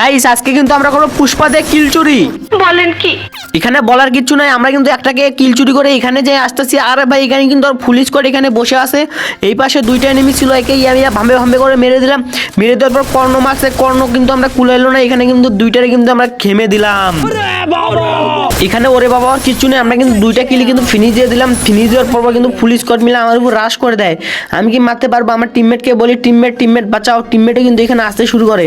Guys আজকে কিন্তু আমরা করব পুষ্পাতে কিলচুরি কিল বলেন কি? এখানে বলার কিছু নাই আমরা কিন্তু একটাকে কিলচুরি করে এখানে যে আসতেছি। আর ভাই এখানে কিন্তু আর পুলিশ করে এখানে বসে আছে। এই পাশে দুইটা এনিমি ছিল একে আমি ভাম্বে ভাম্বে করে মেরে দিলাম। মেরে দেওয়ার পর কর্ণ মারছে কর্ণ কিন্তু আমরা কুলাইলো না এখানে কিন্তু দুইটারে কিন্তু আমরা খেমে দিলাম। এখানে ওরে বাবা, আর কিচ্ছু নেই। আমরা কিন্তু দুইটা কিলি কিন্তু ফিনিশ দিয়ে দিলাম। ফিনিশ দেওয়ার পর কিন্তু পুলিশ কোর্ট মিলে আমার উপর রাশ করে দেয়। আমি কি মারতে পারব? আমার টিমমেটকে বলি টিমমেট টিমমেট বাঁচাও। টিমমেটও কিন্তু এখানে আসতে শুরু করে।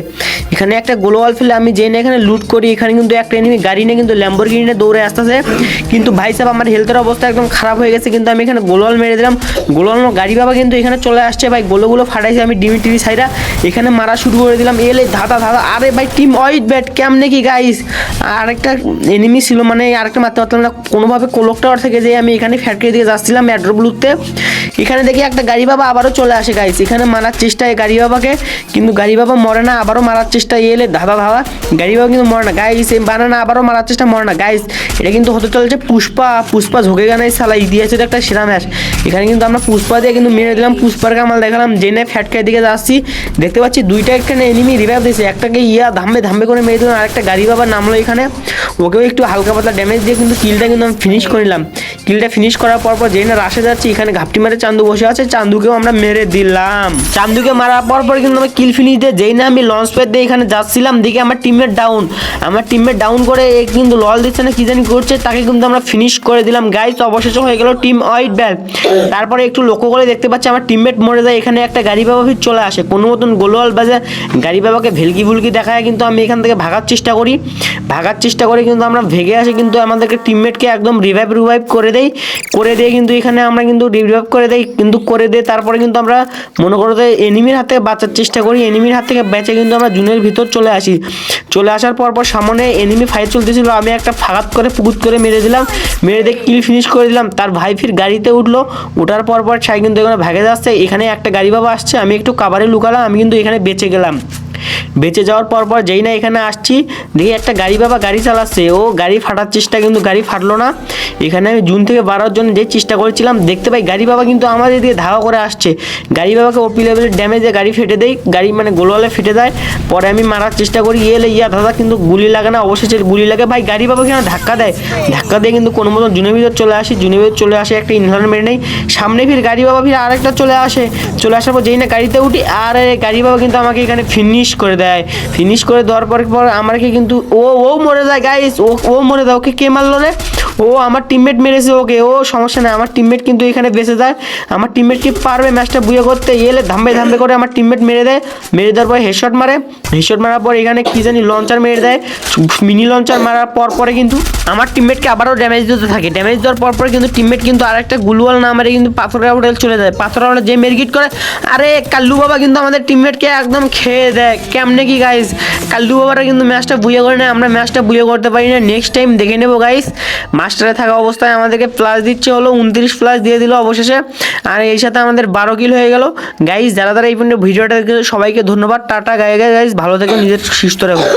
এখানে একটা গোলওয়াল ফেলে আমি জেনে এখানে লুট করি। এখানে কিন্তু একটা এনিমি গাড়ি নিয়ে কিন্তু ল্যাম্বরগিনি নিয়ে দৌড়ে আসতেছে। কিন্তু ভাই সাহেব, আমার হেলথের অবস্থা একদম খারাপ হয়ে গেছে। কিন্তু আমি এখানে গোলওয়াল মেরে দিলাম। গোলওয়াল গাড়ি বাবা কিন্তু এখানে চলে আসছে। ভাই, গোলোগুলো ফাটাইছে আমি ডিমি টিভি সাইডা। এখানে মারা শুরু করে দিলাম। এলে ধাঁধা ধাঁধা। আরে ভাই টিম ওয়াইট ব্যাট কেমনে কি গাইস আরেকটা এনিমি ছিল মানে আরেকটা মারতে পারতাম না। কোনোভাবে কোলকটাওয়ার থেকে যে আমি এখানে ফ্যাক্টরি দিকে যাচ্ছিলাম মেট্রো ব্লুতে এখানে দেখি একটা গাড়ি বাবা আবারও চলে আসে গাইস এখানে মারার চেষ্টা গাড়ি বাবাকে। কিন্তু গাড়ি বাবা মরে না, আবারও মারার চেষ্টা এলে ধাঁধা ধাঁধা। গাড়ি বাবা কিন্তু মরে না গাইস এই বানানা আবারও মারার চেষ্টা, মরে না গাইস এটা কিন্তু হতে চলেছে পুষ্পা। পুষ্পা ঝোঁকে গানে সালা ইতিহাসের একটা সেরা ম্যাচ এখানে কিন্তু আমরা পুষ্পা দিয়ে কিন্তু মেরে দিলাম, পুষ্পার কামাল দেখালাম, জেনে ফ্যাটকের দিকে যাচ্ছি। দেখতে পাচ্ছি দুইটা এখানে এনিমি রিভাইভ দিয়েছে, একটাকে ইয়া ধামবে ধামবে করে মেরে দিলাম, আরেকটা গাড়ি বাবা নামলো এখানে। ওকেও একটু হালকা পাতলা ড্যামেজ দিয়ে কিন্তু কিলটা কিন্তু আমি ফিনিশ করে নিলাম। কিলটা ফিনিশ করার পর পর যেই না রাশে যাচ্ছি, এখানে ঘাপটি মারে চান্দু বসে আছে, চান্দুকেও আমরা মেরে দিলাম। চান্দুকে মারার পর পর কিন্তু আমি কিল ফিনিশ দিয়ে যেই না আমি লঞ্চ প্যাড দিয়ে এখানে যাচ্ছিলাম দিকে আমার টিমমেট ডাউন আমার টিমমেট ডাউন করে এ কিন্তু লল দিচ্ছে না, কি জানি করছে, তাকে কিন্তু আমরা ফিনিশ করে দিলাম। গাইস অবশেষে হয়ে গেল টিম ওয়াইট ব্যাল তারপরে একটু লক্ষ্য করে দেখতে পাচ্ছি আমার টিমমেট মরে যায়, এখানে একটা গাড়ি বাবা ফির চলে আসে। কোনো মতন গোলওয়াল বাজে, গাড়ি বাবাকে ভেলকি ভুলকি দেখায় কিন্তু আমি এখান থেকে ভাগার চেষ্টা করি। ভাগার চেষ্টা করে কিন্তু আমরা ভেগে আসি, কিন্তু আমাদেরকে টিমমেটকে একদম রিভাইভ রিভাইভ করে দেই। করে দিয়ে কিন্তু এখানে আমরা কিন্তু রিভাইভ করে দেই, কিন্তু করে দেয় তারপরে কিন্তু আমরা মনে করো যে এনিমির হাতে বাঁচার চেষ্টা করি এনিমির হাত থেকে বেঁচে কিন্তু আমরা জুনের ভিতর চলে আসি। চলে আসার পর পর সামনে এনিমি ফাইট চলতেছিল, আমি একটা ফাঁকাত করে পুকুত করে মেরে দিলাম, মেরে দিয়ে কিল ফিনিশ করে দিলাম, তার ভাই ফির গাড়িতে উঠল ওঠার পর পর ছাই কিন্তু এখানে ভাগে যাচ্ছে, এখানে একটা গাড়ি বাবা আসছে, আমি একটু কাবারে লুকালাম, আমি কিন্তু এখানে বেঁচে গেলাম। বেঁচে যাওয়ার পর পর যেই না এখানে আসছি, দেখি একটা গাড়ি বাবা গাড়ি চালাচ্ছে, ও গাড়ি ফাটার চেষ্টা কিন্তু গাড়ি ফাটলো না। এখানে আমি জুন থেকে বাড়ার জন্য যে চেষ্টা করেছিলাম, দেখতে পাই গাড়ি বাবা কিন্তু আমাদের দিকে ধাওয়া করে আসছে। গাড়ি বাবাকে ওপি লেভেলের ড্যামেজে গাড়ি ফেটে দেয় গাড়ি মানে গোলওয়ালে ফেটে দেয় পরে আমি মারার চেষ্টা করি এলে, ইয়া দাদা কিন্তু গুলি লাগে না, অবশেষে গুলি লাগে। ভাই, গাড়ি বাবা কেন ধাক্কা দেয়? ধাক্কা দিয়ে কিন্তু কোনো মতো জুনের ভিতর চলে আসি, জুনের ভিতর চলে আসে একটা ইনহেলার মেরে নেই। সামনে ফির গাড়ি বাবা ফির আরেকটা চলে আসে। চলে আসার পর যেই না গাড়িতে উঠি, আর গাড়ি বাবা কিন্তু আমাকে এখানে ফিনিশ করে দেয়। ফিনিশ করে দেওয়ার পর পর আমাকে কিন্তু ও ও মরে যায় গাইস ও ও মরে যায়, ওকে কে মারলো রে? ও আমার টিমমেট মেরেছে ওকে। ও, সমস্যা নেই, আমার টিমমেট কিন্তু এখানে বেঁচে যায়। আমার টিমমেট কি পারবে ম্যাচটা বুয়ে করতে? এলে ধাম্বে ধাম্বে করে আমার টিমমেট মেরে দেয়। মেরে দেওয়ার পর হেডশট মারে। হেডশট মারার পর এখানে কি জানি লঞ্চার মেরে দেয়। মিনি লঞ্চার মারার পর পরে কিন্তু আমার টিমমেটকে আবারও ড্যামেজ দিতে থাকে। ড্যামেজ দেওয়ার পর পরে কিন্তু টিমমেট কিন্তু আরেকটা গুলওয়াল না মারে কিন্তু পাথরের হোটেল চলে যায়। পাথর হোটেল যে মেরগিট করে, আরে কাল্লু বাবা কিন্তু আমাদের টিমমেটকে একদম খেয়ে দেয়। কেমনে কি গাইস কাল্লু বাবারা কিন্তু ম্যাচটা বুয়ে করে নেয়। আমরা ম্যাচটা বুয়ে করতে পারি না। নেক্সট টাইম দেখে নেব গাইস মাস্টারে থাকা অবস্থায় আমাদেরকে প্লাস দিচ্ছে হলো উনত্রিশ প্লাস দিয়ে দিল অবশেষে। আর এই সাথে আমাদের বারো কিল হয়ে গেল। গাইজ যারা তারা এই পর্যন্ত ভিডিওটা সবাইকে ধন্যবাদ। টাটা গায়ে গায়ে গাইজ ভালো থেকে, নিজের সুস্থ রাখো